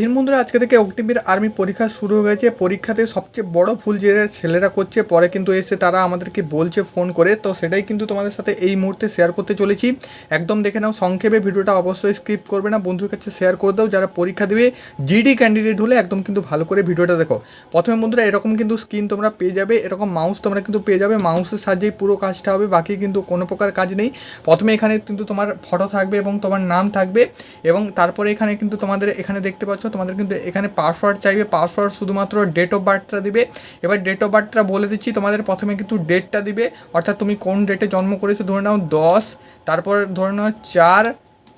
তিন বন্ধুরা, আজকে থেকে অগ্নিবীর আর্মি পরীক্ষা শুরু হয়ে গেছে। পরীক্ষাতে সবচেয়ে বড় ভুল যে ছেলেরা করছে, পরে কিন্তু এসে তারা আমাদেরকে বলছে, ফোন করে। তো সেটাই কিন্তু তোমাদের সাথে এই মুহূর্তে শেয়ার করতে চলেছি। একদম দেখে নাও, সংক্ষেপে ভিডিওটা অবশ্যই স্কিপ করবে না। বন্ধুর কাছে শেয়ার করে দাও, যারা পরীক্ষা দেবে জিডি ক্যান্ডিডেট হলে একদম কিন্তু ভালো করে ভিডিওটা দেখো। প্রথমে বন্ধুরা, এরকম কিন্তু স্ক্রিন তোমরা পেয়ে যাবে, এরকম মাউস তোমরা কিন্তু পেয়ে যাবে। মাউসের সাহায্যেই পুরো কাজটা হবে, বাকি কিন্তু কোনো প্রকার কাজ নেই। প্রথমে এখানে কিন্তু তোমার ফটো থাকবে এবং তোমার নাম থাকবে এবং তারপরে এখানে কিন্তু তোমাদের এখানে দেখতে পাচ্ছ তোমাদের কিন্তু এখানে পাসওয়ার্ড চাইবে পাসওয়ার্ড শুধুমাত্র ডেট অফ বার্থটা দিবে। এবার ডেট অফ বার্থটা বলে দিচ্ছি, তোমাদের প্রথমে কিন্তু ডেটটা দিবে। অর্থাৎ তুমি কোন ডেটে জন্ম করেছ ধরে নাও দশ, তারপর ধরে নাও চার,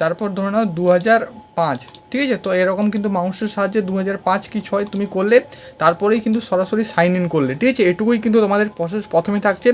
তারপর ধরে নাও দু হাজার পাঁচ। ঠিক আছে? তো এরকম কিন্তু মাউসের সাহায্যে দু হাজার পাঁচ কি ছয় তুমি করলে, তারপরেই কিন্তু সরাসরি সাইন ইন করলে। ঠিক আছে? এটুকুই কিন্তু তোমাদের প্রসেস প্রথমে থাকছে।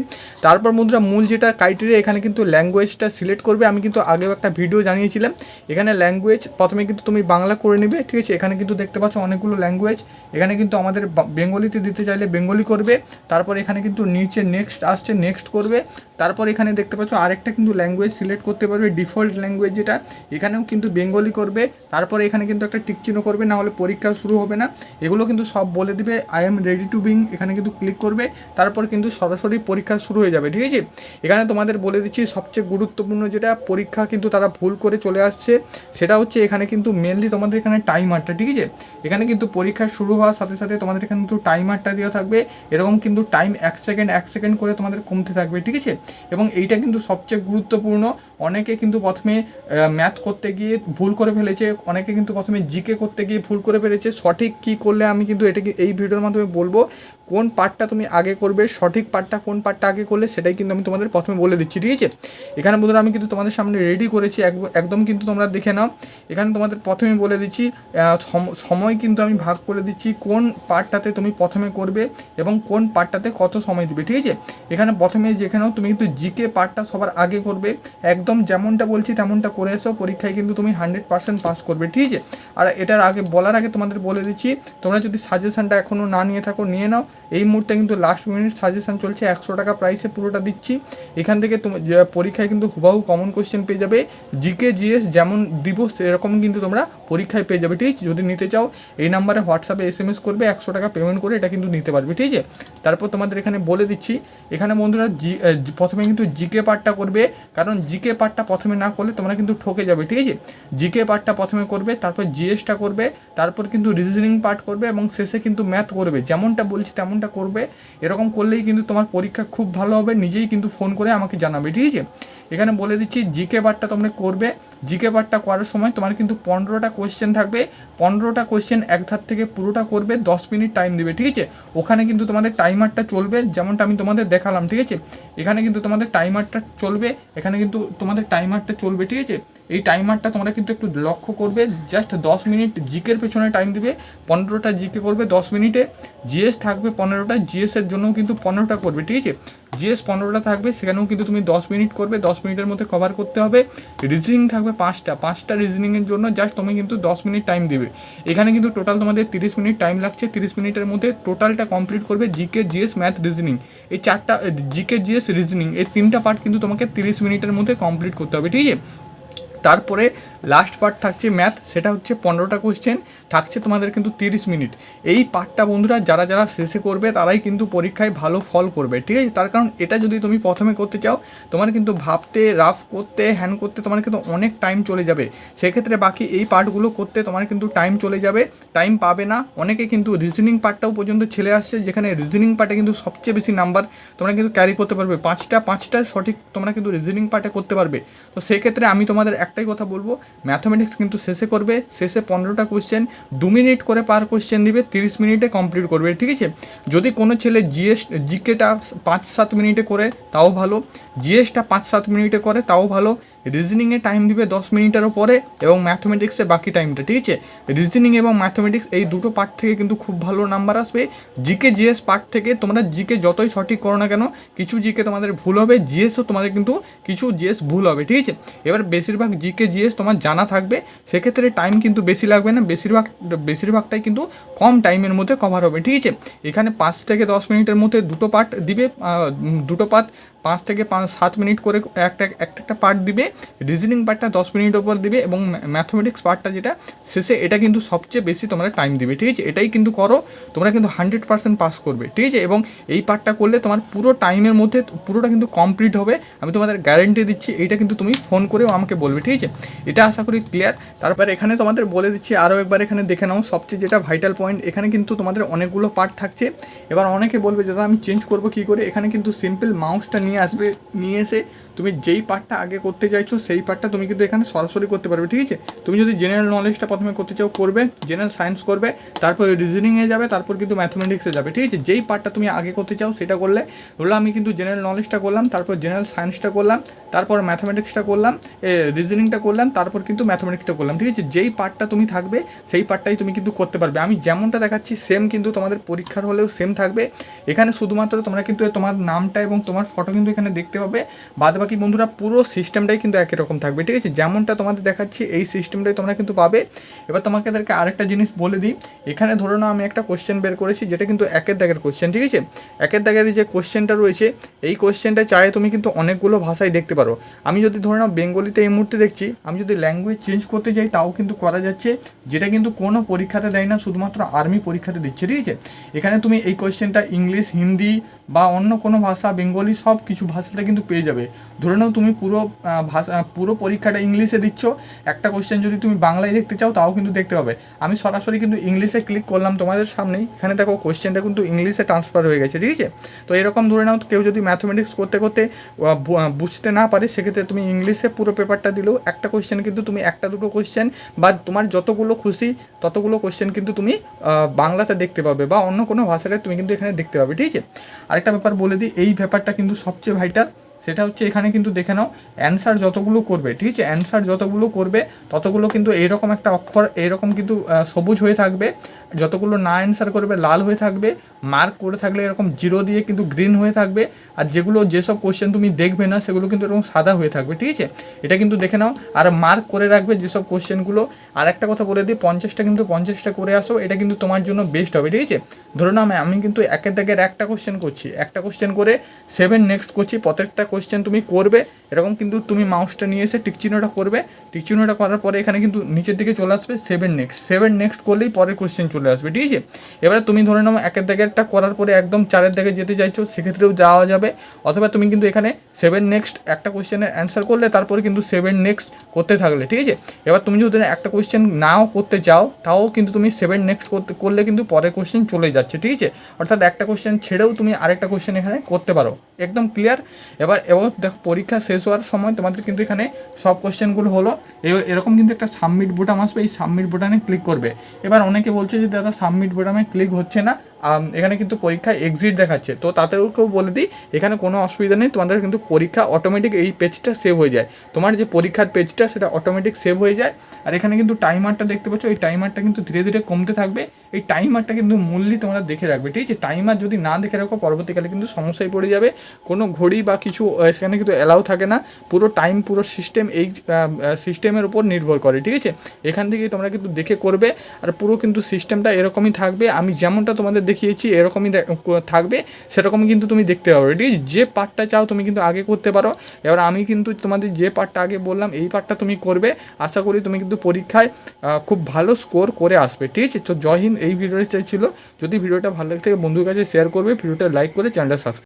তারপর বন্ধুরা মূল যেটা ক্রাইটেরিয়া এখানে কিন্তু ল্যাঙ্গুয়েজটা সিলেক্ট করবে। আমি কিন্তু আগেও একটা ভিডিও জানিয়েছিলাম। এখানে ল্যাঙ্গুয়েজ প্রথমে কিন্তু তুমি বাংলা করে নেবে। ঠিক আছে? এখানে কিন্তু দেখতে পাচ্ছ অনেকগুলো ল্যাঙ্গুয়েজ এখানে কিন্তু আমাদের বেঙ্গলিতে দিতে চাইলে বেঙ্গলি করবে। তারপর এখানে কিন্তু নিচে নেক্সট আসছে নেক্সট করবে। তারপর এখানে দেখতে পাচ্ছ আরেকটা কিন্তু ল্যাঙ্গুয়েজ সিলেক্ট করতে পারবে। ডিফল্ট ল্যাঙ্গুয়েজ যেটা, এখানেও কিন্তু বেঙ্গলি করবে। তারপরে এখানে কিন্তু একটা টিক চিহ্ন করবে, না হলে পরীক্ষা শুরু হবে না। এগুলো কিন্তু সব বলে দিবে I am ready to being এখানে কিন্তু ক্লিক করবে, তারপর কিন্তু সরাসরি পরীক্ষা শুরু হয়ে যাবে, ঠিক আছে? এখানে তোমাদের বলে দিচ্ছি, সবচেয়ে গুরুত্বপূর্ণ যেটা পরীক্ষা কিন্তু তারা ভুল করে চলে আসছে, সেটা হচ্ছে এখানে কিন্তু মেনলি তোমাদের এখানে টাইমারটা ঠিক আছে? এখানে কিন্তু পরীক্ষা শুরু হওয়ার সাথে সাথে তোমাদের এখানে কিন্তু টাইমারটা দেওয়া থাকবে, এরকম কিন্তু টাইম এক সেকেন্ড এক সেকেন্ড করে তোমাদের কমতে থাকবে, ঠিক আছে? এবং এইটা কিন্তু সবচেয়ে গুরুত্বপূর্ণ অনেকে কিন্তু প্রথমে ম্যাথ করতে গিয়ে ভুল করে ফেলেছে, অনেকে কিন্তু প্রথমে জিকে করতে গিয়ে ভুল করে ফেলেছে। সঠিক কি করলে আমি কিন্তু এটাকে, এই ভিডিওর মাধ্যমে বলব। কোন পার্টটা তুমি আগে করবে, সঠিক পার্টটা কোন পার্টটা আগে করলে সেটাই কিন্তু আমি তোমাদের প্রথমে বলে দিচ্ছি, ঠিক আছে? এখানে বন্ধুরা আমি কিন্তু তোমাদের সামনে রেডি করেছি এক- একদম কিন্তু তোমরা দেখে নাও। এখানে তোমাদের প্রথমে বলে দিচ্ছি সম- সময় কিন্তু আমি ভাগ করে দিচ্ছি, কোন পার্টটাতে তুমি প্রথমে করবে এবং কোন পার্টটাতে কত সময় দিবে, ঠিক আছে? এখানে প্রথমে যেখানেও তুমি কিন্তু জিকে পার্টটা সবার আগে করবে, একদম যেমনটা বলছি তেমনটা করে এসো, পরীক্ষায় কিন্তু তুমি হান্ড্রেড পার্সেন্ট পাস করবে, ঠিক আছে? আর এটার আগে, বলার আগে তোমাদের বলে দিচ্ছি, তোমরা যদি সাজেশনটা এখনও না নিয়ে থাকো, নিয়ে নাও এই মুহূর্তে কিন্তু লাস্ট মিনিট সাজেশন চলছে, একশো টাকা প্রাইসে পুরোটা দিচ্ছি। এখান থেকে তুমি পরীক্ষায় কিন্তু হুবাহু কমন কোশ্চেন পেয়ে যাবে। জিকে জিএস যেমন দিব, সেরকম কিন্তু তোমরা পরীক্ষায় পেয়ে যাবে, ঠিক আছে? যদি নিতে চাও, এই নাম্বারে হোয়াটসঅ্যাপে এস এম এস করবে, একশো টাকা পেমেন্ট করে এটা কিন্তু নিতে পারবে, ঠিক আছে? তারপর তোমাদের এখানে বলে দিচ্ছি, এখানে বন্ধুরা জি প্রথমে কিন্তু জিকে পার্টটা করবে। কারণ জিকে পার্টটা প্রথমে না করলে তোমরা কিন্তু ঠকে যাবে, ঠিক আছে? জিকে পার্টটা প্রথমে করবে, তারপর জিএসটা করবে, তারপর কিন্তু রিজনিং পার্ট করবে এবং শেষে কিন্তু ম্যাথ করবে। যেমনটা বলছি তেমনটা করবে, এরকম করলেই কিন্তু তোমার পরীক্ষা খুব ভালো হবে, নিজেই কিন্তু ফোন করে আমাকে জানাবে, ঠিক আছে? এখানে বলে দিচ্ছি জিকে পার্টটা তোমরা করবে জিকে পার্টটা করার সময় তোমার কিন্তু পনেরোটা কোয়েশ্চেন থাকবে, পনেরোটা কোয়েশ্চেন এক ধার থেকে পুরোটা করবে, দশ মিনিট টাইম দেবে, ঠিক আছে? ওখানে কিন্তু তোমাদের টাইমারটা চলবে, যেমনটা আমি তোমাদের দেখালাম, ঠিক আছে? এখানে কিন্তু তোমাদের টাইমারটা চলবে, এখানে কিন্তু তোমাদের টাইমারটা চলবে, ঠিক আছে? এই টাইমারটা তোমরা কিন্তু একটু লক্ষ্য করবে জাস্ট দশ মিনিট জিকের পেছনে টাইম দিবে, পনেরোটা জিকে করবে দশ মিনিটে জিএস থাকবে পনেরোটা জিএসের জন্যও কিন্তু পনেরোটা করবে, ঠিক আছে? জিএস পনেরোটা থাকবে, সেখানেও কিন্তু তুমি দশ মিনিট করবে, দশ মিনিটের মধ্যে কভার করতে হবে। রিজনিং থাকবে পাঁচটা পাঁচটা রিজনিংয়ের জন্য জাস্ট তুমি কিন্তু দশ মিনিট টাইম দিবে। এখানে কিন্তু টোটাল তোমাদের তিরিশ মিনিট টাইম লাগছে, তিরিশ মিনিটের মধ্যে টোটালটা কমপ্লিট করবে জিকে জিএস ম্যাথ রিজনিং এই চারটা জিকে জিএস রিজনিং এই তিনটা পার্ট কিন্তু তোমাকে তিরিশ মিনিটের মধ্যে কমপ্লিট করতে হবে, ঠিক আছে? তারপরে লাস্ট পার্ট থাকছে ম্যাথ সেটা হচ্ছে পনেরোটা কোশ্চেন থাকছে তোমাদের কিন্তু তিরিশ মিনিট এই পার্টটা বন্ধুরা, যারা যারা শেষে করবে, তারাই কিন্তু পরীক্ষায় ভালো ফল করবে, ঠিক আছে? তার কারণ এটা যদি তুমি প্রথমে করতে চাও, তোমার কিন্তু ভাবতে রাফ করতে হ্যান করতে, তোমার কিন্তু অনেক টাইম চলে যাবে। সেক্ষেত্রে বাকি এই পার্টগুলো করতে তোমার কিন্তু টাইম চলে যাবে টাইম পাবে না। অনেকে কিন্তু রিজনিং পার্টটাও পর্যন্ত ছেলে আসছে, যেখানে রিজনিং পার্টে কিন্তু সবচেয়ে বেশি নাম্বার তোমরা কিন্তু ক্যারি করতে পারবে। পাঁচটা পাঁচটা সঠিক তোমরা কিন্তু রিজনিং পার্টে করতে পারবে। তো সেক্ষেত্রে আমি তোমাদের একটাই কথা বলব ম্যাথমেটিক্স কিন্তু শেষে করবে, শেষে পনেরোটা কোশ্চেন দু মিনিট করে পার কোশ্চেন দিবে, তিরিশ মিনিটে কমপ্লিট করবে, ঠিক আছে? যদি কোনো ছেলে জিএস জিকেটা পাঁচ সাত মিনিটে করে, তাও ভালো। জিএসটা পাঁচ সাত মিনিটে করে, তাও ভালো। রিজনিংয়ে টাইম দিবে দশ মিনিটেরও পরে এবং ম্যাথমেটিক্সে বাকি টাইমটা ঠিক আছে? রিজনিং এবং ম্যাথমেটিক্স এই দুটো পার্ট থেকে কিন্তু খুব ভালো নাম্বার আসবে। জিকে জিএস পার্ট থেকে তোমরা জিকে যতই সঠিক করো না কেন, কিছু জিকে তোমাদের ভুল হবে জিএসও তোমাদের কিন্তু কিছু জিএস ভুল হবে, ঠিক আছে? এবার বেশিরভাগ জিকে জিএস তোমার জানা থাকবে, সেক্ষেত্রে টাইম কিন্তু বেশি লাগবে না, বেশিরভাগ, বেশিরভাগটাই কিন্তু কম টাইমের মধ্যে কভার হবে, ঠিক আছে? এখানে পাঁচ থেকে দশ মিনিটের মধ্যে দুটো পার্ট দিবে দুটো পার্ট পাঁচ থেকে পাঁচ, সাত মিনিট করে একটা একটা একটা পার্ট দিবে রিজনিং পার্টটা দশ মিনিট ওপর দিবে এবং ম্যাথমেটিক্স পার্টটা যেটা শেষে এটা কিন্তু সবচেয়ে বেশি তোমরা টাইম দিবে, ঠিক আছে? এটাই কিন্তু করো, তোমরা কিন্তু হান্ড্রেড পার্সেন্ট পাস করবে, ঠিক আছে? এবং এই পার্টটা করলে তোমার পুরো টাইমের মধ্যে পুরোটা কিন্তু কমপ্লিট হবে। আমি তোমাদের গ্যারেন্টি দিচ্ছি, এইটা কিন্তু তুমি ফোন করেও আমাকে বলবে, ঠিক আছে? এটা আশা করি ক্লিয়ার তারপর এখানে তোমাদের বলে দিচ্ছি আরও একবার এখানে দেখে নাও, সবচেয়ে যেটা ভাইটাল পয়েন্ট এখানে কিন্তু তোমাদের অনেকগুলো পার্ট থাকছে। এবার অনেকে বলবে যে, দাদা, আমি চেঞ্জ করব কী করে? এখানে কিন্তু সিম্পল মাউসটা নিয়ে আসবে নিয়ে এসে তুমি যেই পার্টটা আগে করতে চাইছো, সেই পার্টটা তুমি কিন্তু এখানে সরাসরি করতে পারবে, ঠিক আছে? তুমি যদি জেনারেল নলেজটা প্রথমে করতে চাও, করবে জেনারেল সায়েন্স করবে, তারপর রিজনিংয়ে যাবে, তারপর কিন্তু ম্যাথমেটিক্সে যাবে, ঠিক আছে? যেই পার্টটা তুমি আগে করতে চাও, সেটা করলে, ধরো আমি কিন্তু জেনারেল নলেজটা করলাম, তারপর জেনারেল সায়েন্সটা করলাম, তারপর ম্যাথমেটিক্সটা করলাম রিজনিংটা করলাম, তারপর কিন্তু ম্যাথমেটিক্সটা করলাম, ঠিক আছে? যেই পার্টটা তুমি থাকবে, সেই পার্টটাই তুমি কিন্তু করতে পারবে। আমি যেমনটা দেখাচ্ছি সেম কিন্তু তোমাদের পরীক্ষার হলেও সেম থাকবে। এখানে শুধুমাত্র তোমরা কিন্তু তোমার নামটা এবং তোমার ফটো কিন্তু এখানে দেখতে পাবে। বাদ বাকি বন্ধুরা, পুরো সিস্টেমটাই কিন্তু একই রকম থাকবে, ঠিক আছে? যেমনটা তোমাদের দেখাচ্ছি, এই সিস্টেমটাই তোমরা কিন্তু পাবে। এবার তোমাকে তাদেরকে আরেকটা জিনিস বলে দিই। এখানে ধরো না আমি একটা কোশ্চেন বের করেছি, যেটা কিন্তু একের দাগের কোশ্চেন ঠিক আছে? একের দাগের যে কোশ্চেনটা রয়েছে, এই কোশ্চেনটা চাই তুমি কিন্তু অনেকগুলো ভাষায় দেখতে পারো। আমি যদি ধরে নাও, বেঙ্গলিতে এই মুহূর্তে দেখছি, আমি যদি ল্যাঙ্গুয়েজ চেঞ্জ করতে যাই, তাও কিন্তু করা যাচ্ছে। যেটা কিন্তু কোনো পরীক্ষাতে দেয় না, শুধুমাত্র আর্মি পরীক্ষাতে দিচ্ছে, ঠিক আছে? এখানে তুমি এই কোশ্চেনটা ইংলিশ হিন্দি বা অন্য কোনো ভাষা, বেঙ্গলি সব কিছু ভাষাতে কিন্তু পেয়ে যাবে। ধরে নাও তুমি পুরো ভাষা, পুরো পরীক্ষাটা ইংলিশে দিচ্ছ। একটা কোশ্চেন যদি তুমি বাংলায় দেখতে চাও, তাও কিন্তু দেখতে পাবে। আমি সরাসরি কিন্তু ইংলিশে ক্লিক করলাম তোমাদের সামনেই। এখানে দেখো কোশ্চেনটা কিন্তু ইংলিশে ট্রান্সফার হয়ে গেছে, ঠিক আছে? তো এরকম ধরে নাও, কেউ যদি ম্যাথমেটিক্স করতে করতে বুঝতে না পারে, সেক্ষেত্রে তুমি ইংলিশে পুরো পেপারটা দিলেও একটা কোশ্চেন কিন্তু তুমি একটা দুটো কোয়েশ্চেন বা তোমার যতগুলো খুশি, ততগুলো কোয়েশ্চেন কিন্তু তুমি বাংলাতে দেখতে পাবে, বা অন্য কোনো ভাষাতে তুমি কিন্তু এখানে দেখতে পাবে, ঠিক আছে? আরেকটা ব্যাপার বলে দিই, এই ব্যাপারটা কিন্তু সবচেয়ে ভাইটাল সেটা হচ্ছে এখানে কিন্তু দেখে নাও অ্যান্সার যতগুলো করবে, ঠিক আছে? অ্যান্সার যতগুলো করবে, ততগুলো কিন্তু এইরকম একটা অক্ষর, এইরকম কিন্তু সবুজ হয়ে থাকবে। যতগুলো না অ্যান্সার করবে, লাল হয়ে থাকবে মার্ক করে থাকলে এরকম জিরো দিয়ে কিন্তু গ্রিন হয়ে থাকবে, আর যেগুলো যেসব কোশ্চেন তুমি দেখবে না, সেগুলো কিন্তু এরকম সাদা হয়ে থাকবে, ঠিক আছে? এটা কিন্তু দেখে নাও, আর মার্ক করে রাখবে যেসব কোশ্চেনগুলো আর একটা কথা বলে দিই, পঞ্চাশটা কিন্তু পঞ্চাশটা করে আসো, এটা কিন্তু তোমার জন্য বেস্ট হবে, ঠিক আছে? ধরো না, আমি কিন্তু একের দাগের একটা কোশ্চেন করছি, একটা কোশ্চেন করে সেভেন নেক্সট করছি, প্রত্যেকটা কোশ্চেন তুমি করবে এরকম কিন্তু তুমি মাউসটা নিয়ে এসে টিকচিহ্নটা করবে। টিকচিহ্নটা করার পরে এখানে কিন্তু নিচের দিকে চলে আসবে সেভেন নেক্সট সেভেন নেক্সট করলেই পরের কোশ্চেন চলে আসবে, ঠিক আছে? এবারে তুমি ধরে নাও একের দাগেরটা করার পরে একদম চারের দাগে যেতে চাইছো, সেক্ষেত্রেও যাওয়া যাবে। অথবা তুমি কিন্তু এখানে সেভেন নেক্সট একটা কোশ্চেনের অ্যান্সার করলে, তারপরে কিন্তু সেভেন নেক্সট করতে থাকলে, ঠিক আছে? এবার তুমি যদি একটা কোশ্চেন নাও করতে চাও, তাও কিন্তু তুমি সেভেন নেক্সট করতে, করলে কিন্তু পরের কোশ্চেন চলে যাচ্ছে, ঠিক আছে? অর্থাৎ একটা কোশ্চেন ছেড়েও তুমি আরেকটা কোশ্চেন এখানে করতে পারো। একদম ক্লিয়ার এবার, এবং দেখো, পরীক্ষা শেষ হওয়ার সময় তোমাদের কিন্তু এখানে সব কোশ্চেনগুলো হলো। এরকম কিন্তু একটা সাবমিট বোটাম আসবে, এই সাবমিট বোটামে ক্লিক করবে। এবার অনেকে বলছে যে, দাদা সাবমিট বোটামে ক্লিক হচ্ছে না। এখানে কিন্তু পরীক্ষায় এক্সিট দেখাচ্ছে। তো তাদেরকেও বলে দিই, এখানে কোনো অসুবিধা নেই, তোমাদের কিন্তু পরীক্ষা অটোমেটিক এই পেজটা সেভ হয়ে যায়। তোমার যে পরীক্ষার পেজটা সেটা অটোমেটিক সেভ হয়ে যায়। আর এখানে কিন্তু টাইমারটা দেখতে পাচ্ছ, এই টাইমারটা কিন্তু ধীরে ধীরে কমতে থাকবে। এই টাইমারটা কিন্তু মূল্যই তোমরা দেখে রাখবে, ঠিক আছে? টাইমার যদি না দেখে রাখো, পরবর্তীকালে কিন্তু সমস্যায় পড়ে যাবে। কোনো ঘড়ি বা কিছু সেখানে কিন্তু অ্যালাউ থাকে না। পুরো টাইম পুরো সিস্টেম এই সিস্টেমের উপর নির্ভর করে, ঠিক আছে? এখান থেকেই তোমরা কিন্তু দেখে করবে, আর পুরো কিন্তু সিস্টেমটা এরকমই থাকবে। আমি যেমনটা তোমাদের দেখিয়েছি, এরকমই থাকবে সেরকমই কিন্তু তুমি দেখতে পাবে, ঠিক আছে? যে পার্টটা চাও, তুমি কিন্তু আগে করতে পারো। এবার আমি কিন্তু তোমাদের যে পার্টটা আগে বললাম, এই পার্টটা তুমি করবে। আশা করি তুমি কিন্তু পরীক্ষায় খুব ভালো স্কোর করে আসবে, ঠিক আছে? তো জয় হিন্দ এই ভিডিওটা চাইছিল। যদি ভিডিওটা ভালো লাগে থাকে বন্ধুর কাছে শেয়ার করবে, ভিডিওটা লাইক করে চ্যানেলটা সাবস্ক্রাইব